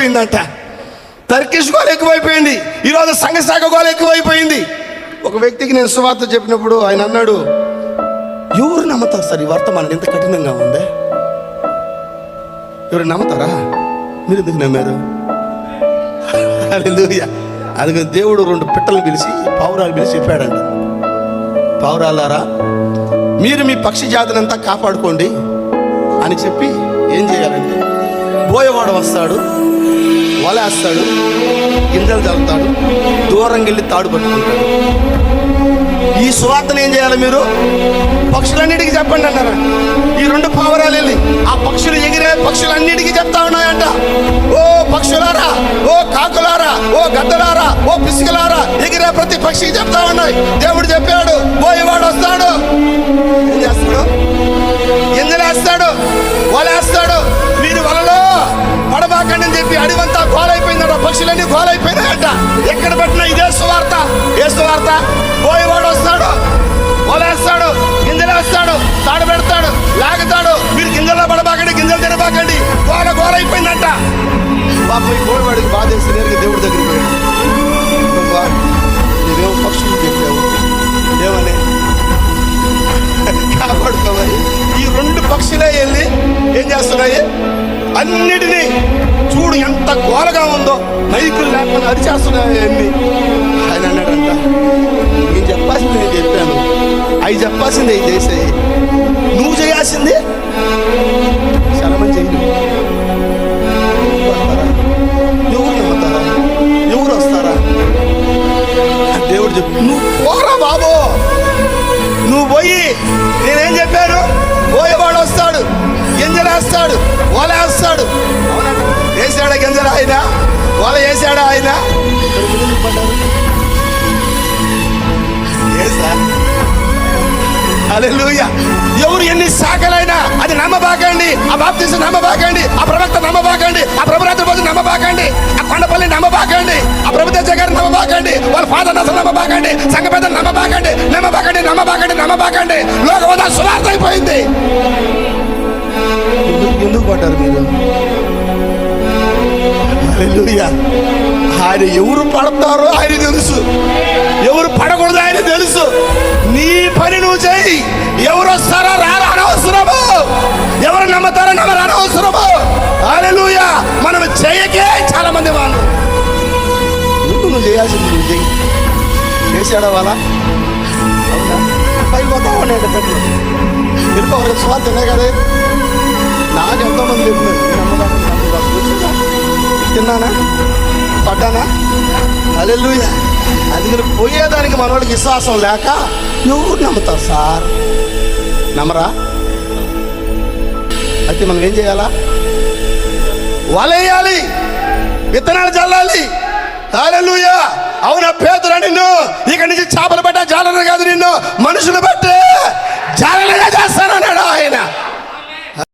ఎక్కువైపోయిందంట Turkish goal ఎక్కువైపోయింది. ఈరోజు సంఘశాఖ goal ఎక్కువైపోయింది. ఒక వ్యక్తికి నేను సువార్త చెప్పినప్పుడు ఆయన అన్నాడు ఎవరు నమ్ముతారు సార్ ఈ వర్తమానం? ఎంత కఠినంగా ఉంది. ఎవరు నమ్ముతారా? మీరు ఎందుకు నమ్మారు అందుకని దేవుడు రెండు పిట్టలు పిలిచి పావురాలు పిలిచి చెప్పాడంట. పావురాలారా మీరు మీ పక్షి జాతినంతా కాపాడుకోండి అని చెప్పి ఏం చేయాలంటే బోయవాడు వస్తాడు. వలేస్తాడు గింజలు చల్లుతాడు దూరంగా వెళ్ళి తాడు పట్టుకుంటాడు. ఈ సువార్తను ఏం చేయాలి మీరు? పక్షులన్నిటికీ చెప్పండి అన్నారు? ఈ రెండు పావురాలు వెళ్ళి ఆ పక్షులు ఎగిరే పక్షులన్నిటికీ చెప్తా ఉన్నాయంట. ఓ పక్షులారా ఓ కాకులారా ఓ గద్దలారా ఓ పిసుకలారా ఎగిరే ప్రతి పక్షికి చెప్తా ఉన్నాయి. దేవుడు చెప్పాడు పోయేవాడు వస్తాడు. ఏం చేస్తాడు? ఎందులేస్తాడు వలేస్తాడు తర్వాత సువార్త పోయేవాడు వస్తాడు. వలేస్తాడు గింజలేస్తాడు తాడు పెడతాడు. లాగుతాడు. మీరు గింజల్లో పడబాకండి గింజలు తినబాకండి. గోల గోలైపోయిందంట పాప ఈ కోడివాడికి బాధేసి నేరుగా దేవుడి దగ్గరికి పోయాడు పక్షులు చెప్పావు. ఏమని? కాపాడుకోవాలి. ఈ రెండు పక్షులే వెళ్ళి ఏం చేస్తున్నాయి? అన్నిటినీ చూడు ఎంత ఘోరగా ఉందో నైకులు లేకుండా అరిచేస్తున్నాయి అన్ని. ఆయన అన్నాడంట చేయాల్సింది నేను చెప్పాను అవి చెప్పాల్సింది అవి చేసాయి నువ్వు చేయాల్సింది చాలా మంది ఎవరు నమ్ముతారా ఎవరు వస్తారా దేవుడు చెప్పు నువ్వు పోరా బాబు. నువ్వు పోయి నేనేం చెప్పాను? పోయి హల్లెలూయా. ఎవరు ఎన్ని శాఖలైనా అది నమ్మబాకండి. ఆ బాప్తిస్ నమ్మబాకండి. ఆ ప్రవక్త నమ్మబాకండి. ఆ ప్రభురాత్రి రోజు నమ్మబాకండి. ఆ కొండపల్లి నమ్మబాకండి. ఆ ప్రభుత్వ గారిని నమ్మబాకండి. వాళ్ళ ఫాదర్ అసలు నమ్మబాకండి. సంఘ పెద్దలు నమ్మబాకండి. నమ్మబాకండి నమ్మబాకండి నమ్మబాకండి. లోకమంతా సువార్త అయిపోయింది ఎందుకు పడ్డారు మీరు? ఆయన ఎవరు పడతారో ఆయన తెలుసు. ఎవరు పడకూడదు ఆయన తెలుసు. నీ పని నువ్వు చేయి. ఎవరు వస్తారో రారా అనవసరము ఎవరు నమ్ముతారో నమ్మరు అనవసరము హల్లెలూయా. మనం చేయకే చాలా మంది వాళ్ళు. ఎందుకు నువ్వు చేయాల్సింది నువ్వు చేయి. చేసాడా వాళ్ళ? అవునా? పై పోతా ఉన్నాడు పెట్టు ఒక స్వార్థనే కదా. నాకు ఎంతోమంది చెప్తున్నారు నేను తిన్నానా? పడ్డానా? అలెలుయ అందుకని పోయేదానికి మనవాడికి విశ్వాసం లేక ఎవరు నమ్ముతారు సార్? నమ్మరా? అయితే మనం ఏం చేయాలా? వలేయాలి విత్తనాలు చల్లాలి. అవునా పేదరా నిన్ను? ఇక నుంచి చేపలు